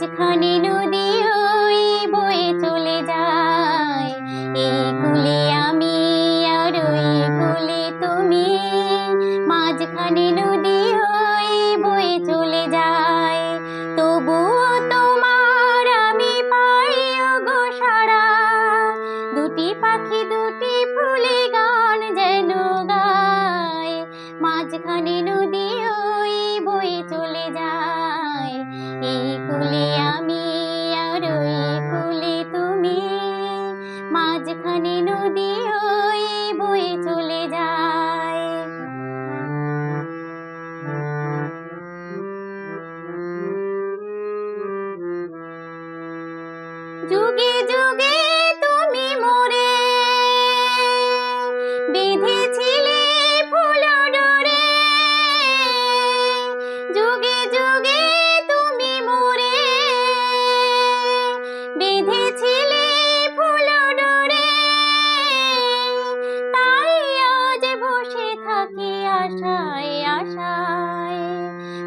মাঝখানে নদী ওই বয়ে চলে যায়। এই কুলে আমি আর ওই কুলে তুমি। মাঝখানে নদী ওই বয়ে চলে যায়। তবুও তোমার আমি পাই গো সারা। দুটি পাখি, দুটি ফুলে গান যেন গায়। মাঝখানে নদী ওই বয়ে চলে যায়। এই কুলে মাঝখানে নদী ওই বয়ে চলে যায়। যুগে যুগে তুমি মোরে, বেঁধেছিলে ফুল ডোরে। যুগে যুগে তুমি মোরে, বেঁধেছিলে থাকি আশায় আশায়।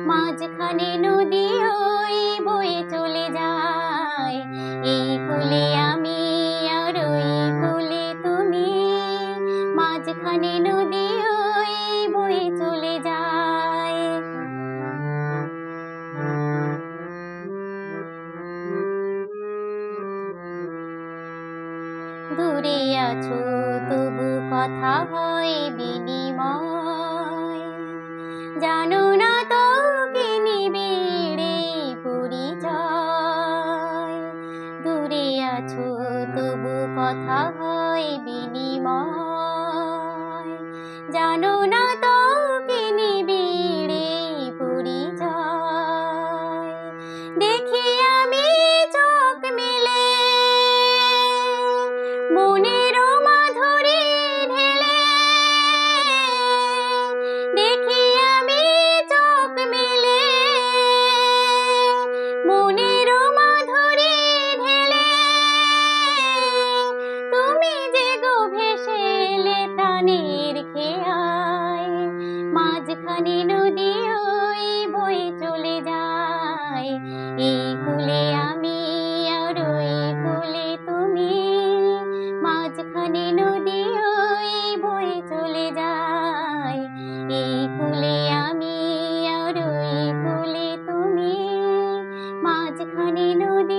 মাঝখানে নদী ওই বয়ে চলে যায়। এই কুলে আমি আর ওই কুলে তুমি। মাঝখানে নদী ওই বয়ে চলে যায়। দূরে আছো, তবু কথা হয় আছো তবু কথা হয় বিনিময়। জানো না তো কিনি বিড়ি পুরি পরিচয়। দেখি প্রাণের খেয়ায় মাঝখানে নদী ওই বই চলে যায়। এই কুলে আমি আর ওই কুলে তুমি, মাঝখানে নদী ওই বই চলে যায়। এই কুলে আমি আর ওই কুলে তুমি, মাঝখানে নদী